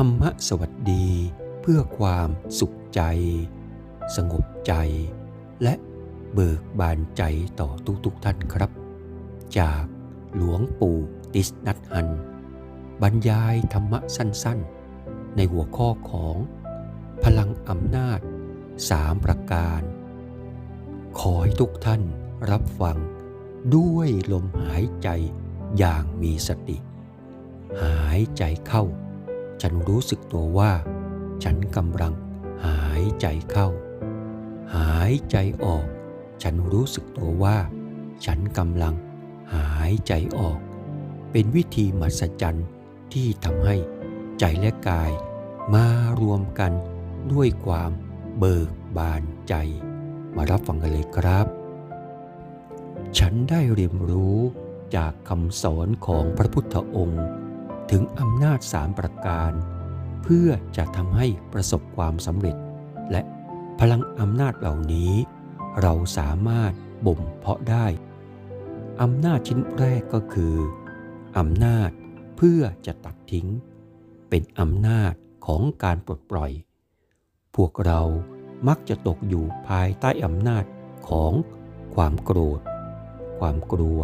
ธรรมสวัสดีเพื่อความสุขใจ สงบใจ และเบิกบานใจต่อทุกๆทท่านครับ จากหลวงปู่ติสนัทฮัน บรรยายธรรมะสั้นๆ ในหัวข้อของ พลังอำนาจสามประการ ขอให้ทุกท่านรับฟังด้วยลมหายใจอย่างมีสติ หายใจเข้า ฉันรู้สึกตัวว่า ฉันกำลังหายใจเข้า หายใจออก ฉันรู้สึกตัวว่า ฉันกำลังหายใจออก เป็นวิธีมหัศจรรย์ที่ทำให้ใจและกายมารวมกันด้วยความเบิกบานใจ มารับฟังกันเลยครับ ฉันได้เรียนรู้จากคำสอนของพระพุทธองค์ ถึงอำนาจสามประการ เพื่อจะทำให้ประสบความสำเร็จ และพลังอำนาจเหล่านี้ เราสามารถบ่มเพาะได้อำนาจชิ้นแรกก็คืออำนาจเพื่อจะตัดทิ้ง เป็นอำนาจของการปลดปล่อย พวกเรามักจะตกอยู่ภายใต้อำนาจของความโกรธ ความกลัว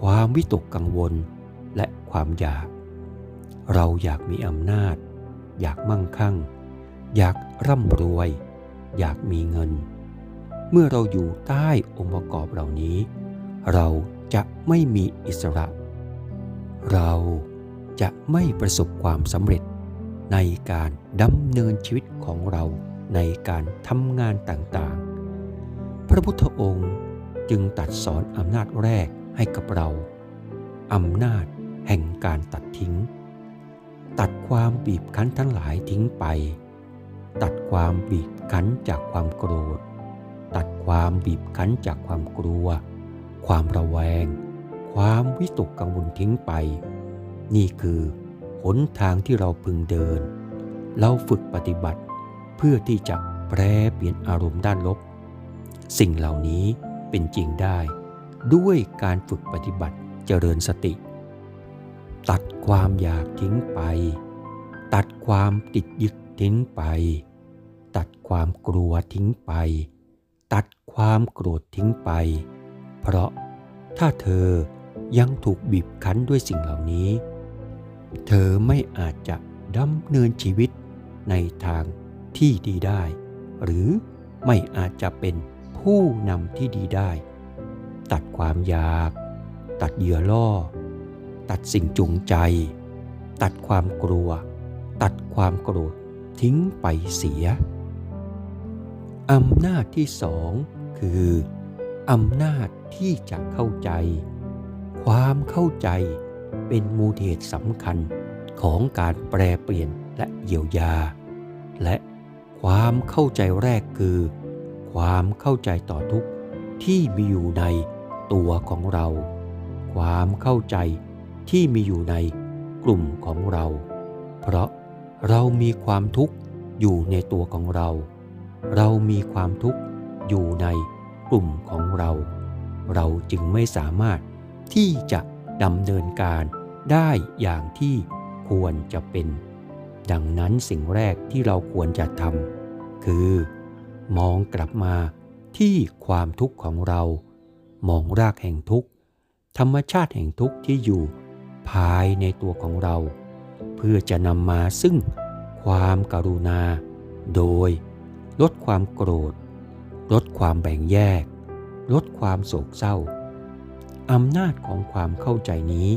ความวิตกกังวล และความอยาก เราอยากมีอำนาจ อยากมั่งคั่ง อยากร่ำรวย อยากมีเงิน เมื่อเราอยู่ใต้องค์ประกอบเหล่านี้ เราจะไม่มีอิสระ เราจะไม่ประสบความสำเร็จในการดำเนินชีวิตของเราในการทำงานต่างๆ พระพุทธองค์จึงตัดสอนอำนาจแรกให้กับเรา อำนาจแห่งการตัดทิ้ง ตัดความบีบคั้นทั้งหลายทิ้งไป ตัดความบีบคั้นจากความโกรธ ตัดความบีบคั้นจากความกลัว ความระแวง ความวิตกกังวลทิ้งไป นี่คือหนทางที่เราพึงเดิน เราฝึกปฏิบัติเพื่อที่จะแปรเปลี่ยนอารมณ์ด้านลบ สิ่งเหล่านี้เป็นจริงได้ ด้วยการฝึกปฏิบัติเจริญสติ ตัดความอยากทิ้งไป ตัดความติดยึดทิ้งไป ตัดความกลัวทิ้งไป ตัดความโกรธทิ้งไป เพราะถ้าเธอยังถูกบีบคั้นด้วยสิ่งเหล่านี้ เธอไม่อาจจะดำเนินชีวิตในทางที่ดีได้ หรือไม่อาจจะเป็นผู้นำที่ดีได้ ตัดความอยาก ตัดเหยื่อล่อ ตัดสิ่งจูงใจ ตัดความกลัว ตัดความโกรธทิ้งไปเสีย อำนาจที่สองคือ อำนาจที่จะเข้าใจ ความเข้าใจเป็นมูลเหตุสำคัญของการแปรเปลี่ยนและเยียวยา และความเข้าใจแรกคือ ความเข้าใจต่อทุกที่มีอยู่ในตัวของเรา ความเข้าใจ ที่มีอยู่ในกลุ่มของเรา เพราะเรามีความทุกข์อยู่ในตัวของเรา เรามีความทุกข์อยู่ในกลุ่มของเรา เราจึงไม่สามารถที่จะดำเนินการได้อย่างที่ควรจะเป็น ดังนั้นสิ่งแรกที่เราควรจะทำคือ มองกลับมาที่ความทุกข์ของเรา มองรากแห่งทุกข์ธรรมชาติแห่งทุกข์ที่อยู่ ภายในตัวของเรา เพื่อจะนำมาซึ่งความการุณา โดย ลดความโกรธ ลดความแบ่งแยก ลดความโศกเศร้าอำนาจของความเข้าใจนี้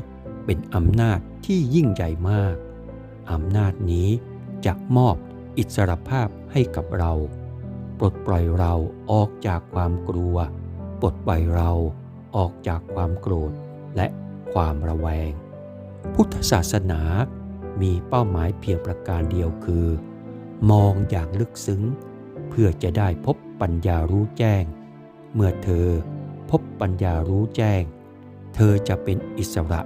เป็นอำนาจที่ยิ่งใหญ่มาก อำนาจนี้จะมอบอิสรภาพให้กับเรา ปลดปล่อยเราออกจากความกลัว ปลดปล่อยเราออกจากความโกรธและความระแวง พุทธศาสนามีเป้าหมายเพียงประการเดียวคือ มองอย่างลึกซึ้ง เพื่อจะได้พบปัญญารู้แจ้ง เมื่อเธอพบปัญญารู้แจ้ง เธอจะเป็นอิสระ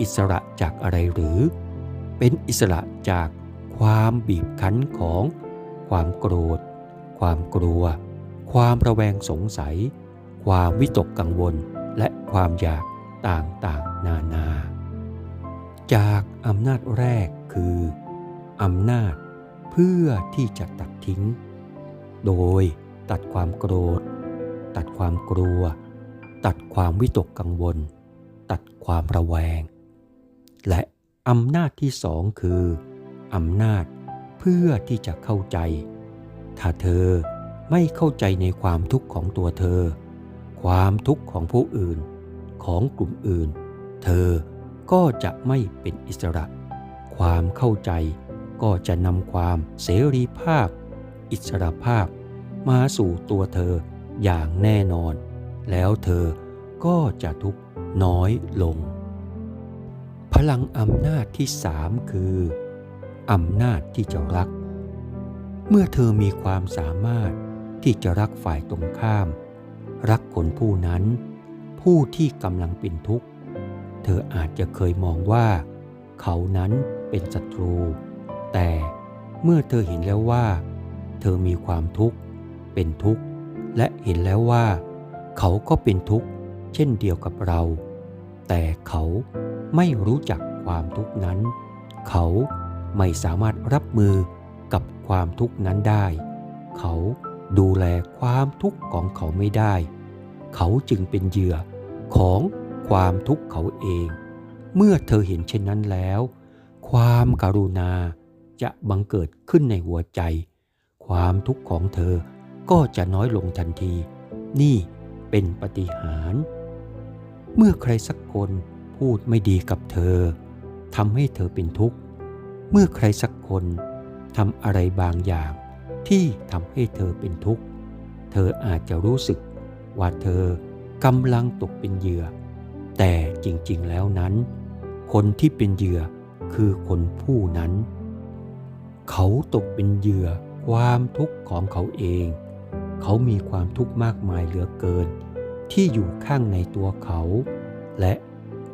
อิสระจากอะไรหรือ เป็นอิสระจากความบีบคั้นของ ความโกรธ ความกลัว ความระแวงสงสัย ความวิตกกังวลและความอยากต่างๆ นานา จากอำนาจแรกคืออำนาจเพื่อที่จะตัดทิ้ง โดยตัดความโกรธ ตัดความกลัว ตัดความวิตกกังวล ตัดความระแวง และอำนาจที่สองคืออำนาจเพื่อที่จะเข้าใจ ถ้าเธอไม่เข้าใจในความทุกข์ของตัวเธอ ความทุกข์ของผู้อื่น ของกลุ่มอื่น เธอ ก็จะไม่เป็นอิสระ ความเข้าใจก็จะนำความเสรีภาพ อิสระภาพ มาสู่ตัวเธออย่างแน่นอน แล้วเธอก็จะทุกข์น้อยลง พลังอำนาจที่สามคืออำนาจที่จะรัก เมื่อเธอมีความสามารถที่จะรักฝ่ายตรงข้าม รักคนผู้นั้น ผู้ที่กำลังเป็นทุกข์ ธออาจจะเคยมองว่า เขานั้นเป็นศัตรู แต่เมื่อเธอเห็นแล้วว่า เธอมีความทุกข์ เป็นทุกข์ และเห็นแล้วว่า เขาก็เป็นทุกข์ เช่นเดียวกับเรา แต่เขาไม่รู้จักความทุกข์นั้น เขาไม่สามารถรับมือกับความทุกข์นั้นได้ เขาดูแลความทุกข์ของเขาไม่ได้ เขาจึงเป็นเหยื่อของ ความทุกข์เขาเอง เมื่อเธอเห็นเช่นนั้นแล้ว ความการุณาจะบังเกิดขึ้นในหัวใจ ความทุกข์ของเธอก็จะน้อยลงทันที นี่เป็นปฏิหาร เมื่อใครสักคนพูดไม่ดีกับเธอทำให้เธอเป็นทุกข์ เมื่อใครสักคนทำอะไรบางอย่างที่ทำให้เธอเป็นทุกข์ เธออาจจะรู้สึกว่าเธอกำลังตกเป็นเหยื่อ แต่จริงๆแล้วนั้น คนที่เป็นเหยื่อคือคนผู้นั้น เขาตกเป็นเหยื่อความทุกข์ของเขาเอง เขามีความทุกข์มากมายเหลือเกิน ที่อยู่ข้างในตัวเขา และ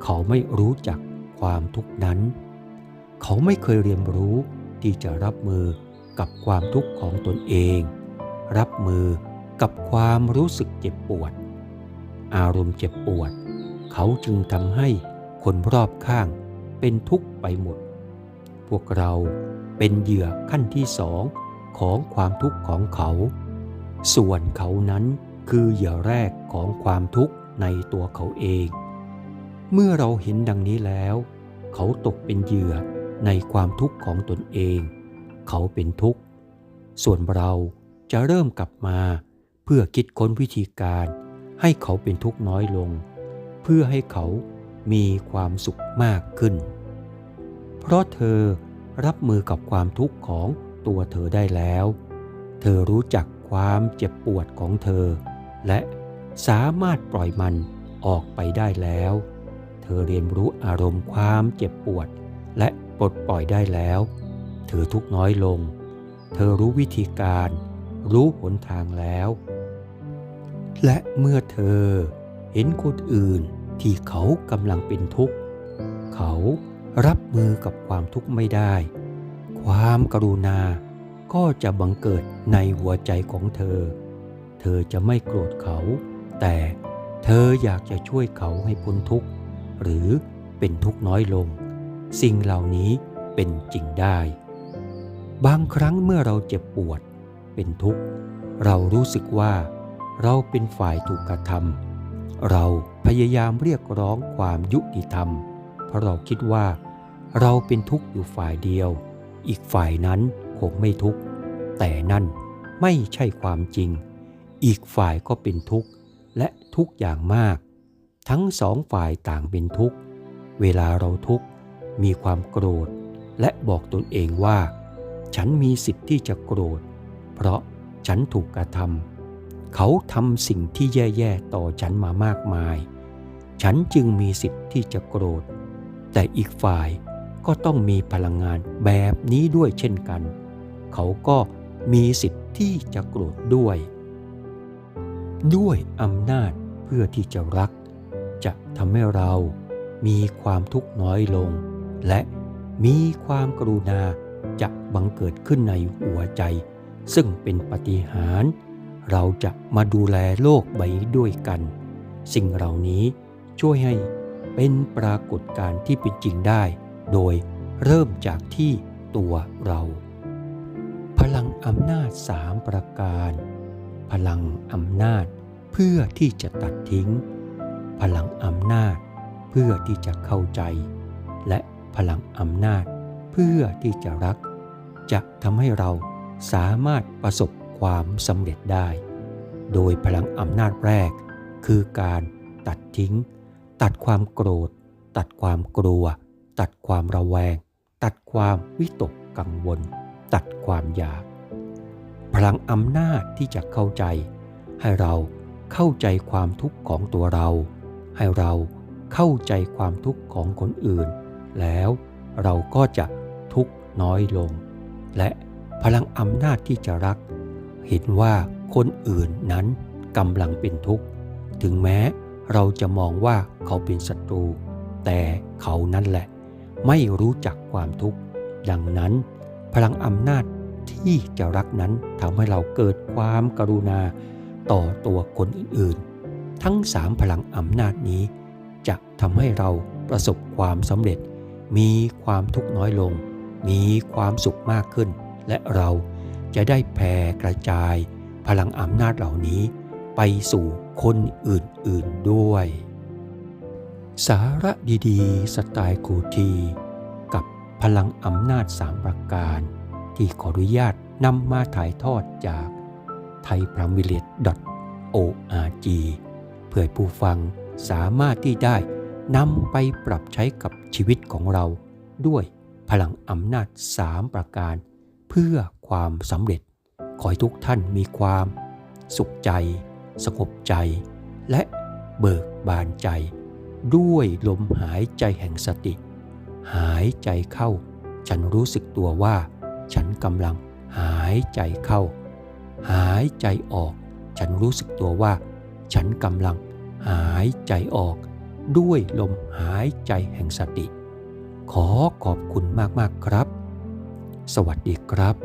เขาไม่รู้จักความทุกข์นั้น เขาไม่เคยเรียนรู้ที่จะรับมือกับความทุกข์ของตนเอง รับมือกับความรู้สึกเจ็บปวด อารมณ์เจ็บปวด เขาจึงทำให้คนรอบข้างเป็นทุกข์ไปหมด พวกเราเป็นเหยื่อขั้นที่สองของความทุกข์ของเขา ส่วนเขานั้นคือเหยื่อแรกของความทุกข์ในตัวเขาเอง เมื่อเราเห็นดังนี้แล้ว เขาตกเป็นเหยื่อในความทุกข์ของตนเอง เขาเป็นทุกข์ ส่วนเราจะเริ่มกลับมาเพื่อคิดค้นวิธีการให้เขาเป็นทุกข์น้อยลง เพื่อให้เขามีความสุขมากขึ้น เพราะเธอรับมือกับความทุกข์ของตัวเธอได้แล้ว เธอรู้จักความเจ็บปวดของเธอ และสามารถปล่อยมันออกไปได้แล้ว เธอเรียนรู้อารมณ์ความเจ็บปวด และปลดปล่อยได้แล้ว เธอทุกน้อยลง เธอรู้วิธีการ รู้หนทางแล้ว และเมื่อเธอ เห็นคนอื่นที่เขากำลังเป็นทุกข์ เขารับมือกับความทุกข์ไม่ได้ ความกรุณาก็จะบังเกิดในหัวใจของเธอ เธอจะไม่โกรธเขา แต่เธออยากจะช่วยเขาให้พ้นทุกข์ หรือเป็นทุกข์น้อยลง สิ่งเหล่านี้เป็นจริงได้ บางครั้งเมื่อเราเจ็บปวด เป็นทุกข์ เรารู้สึกว่า เราเป็นฝ่ายถูกกระทำ เราพยายามเรียกร้องความยุติธรรม เพราะเราคิดว่า เราเป็นทุกข์อยู่ฝ่ายเดียว อีกฝ่ายนั้นคงไม่ทุกข์ แต่นั่นไม่ใช่ความจริง อีกฝ่ายก็เป็นทุกข์และทุกอย่างมาก ทั้งสองฝ่ายต่างเป็นทุกข์ เวลาเราทุกข์มีความโกรธ และบอกตนเองว่า ฉันมีสิทธิ์ที่จะโกรธ เพราะฉันถูกกระทำ เขาทำสิ่งที่แย่ๆต่อฉันมามากมาย ฉันจึงมีสิทธิ์ที่จะโกรธ แต่อีกฝ่ายก็ต้องมีพลังงานแบบนี้ด้วยเช่นกัน เขาก็มีสิทธิ์ที่จะโกรธด้วย ด้วยอำนาจเพื่อที่จะรัก จะทำให้เรามีความทุกข์น้อยลง และมีความกรุณาจะบังเกิดขึ้นในหัวใจ ซึ่งเป็นปฏิหาร เราจะมาดูแลโลกใบด้วยกัน สิ่งเหล่านี้ช่วยให้เป็นปรากฏการณ์ที่เป็นจริงได้ โดยเริ่มจากที่ตัวเรา พลังอำนาจสามประการ พลังอำนาจเพื่อที่จะตัดทิ้ง พลังอำนาจเพื่อที่จะเข้าใจ และพลังอำนาจเพื่อที่จะรัก จะทำให้เราสามารถประสบ ความสำเร็จได้ โดยพลังอำนาจแรก คือการตัดทิ้ง ตัดความโกรธ ตัดความกลัว ตัดความระแวง ตัดความวิตกกังวล ตัดความอยาก พลังอำนาจที่จะเข้าใจ ให้เราเข้าใจความทุกข์ของตัวเรา ให้เราเข้าใจความทุกข์ของคนอื่น แล้วเราก็จะทุกข์น้อยลง และพลังอำนาจที่จะรัก เห็นว่าคนอื่นนั้นกำลังเป็นทุกข์ ถึงแม้เราจะมองว่าเขาเป็นศัตรู แต่เขานั่นแหละ ไม่รู้จักความทุกข์ ดังนั้น พลังอำนาจที่จะรักนั้นทำให้เราเกิดความกรุณาต่อตัวคนอื่นๆ ทั้งสามพลังอำนาจนี้ จะทำให้เราประสบความสำเร็จ มีความทุกข์น้อยลง มีความสุขมากขึ้น และเรา จะได้แผ่กระจาย พลังอำนาจเหล่านี้ไปสู่คนอื่นๆด้วย สาระดีๆ สไตล์คูที กับพลังอำนาจสามประการ ที่ขออนุญาตนำมาถ่ายทอดจากไทยพร a มิเลต .org เพื่อผู้ฟังสามารถที่ได้นำไปปรับใช้กับชีวิตของเราด้วยพลังอำนาจสามประการ เพื่อ ความสำเร็จ ขอให้ทุกท่านมีความ สุขใจ สงบใจ และเบิกบานใจ ด้วยลมหายใจแห่งสติ หายใจเข้า ฉันรู้สึกตัวว่า ฉันกำลังหายใจเข้า หายใจออก ฉันรู้สึกตัวว่า ฉันกำลังหายใจออก ด้วยลมหายใจแห่งสติ ขอขอบคุณมาก ๆ ครับ สวัสดีครับ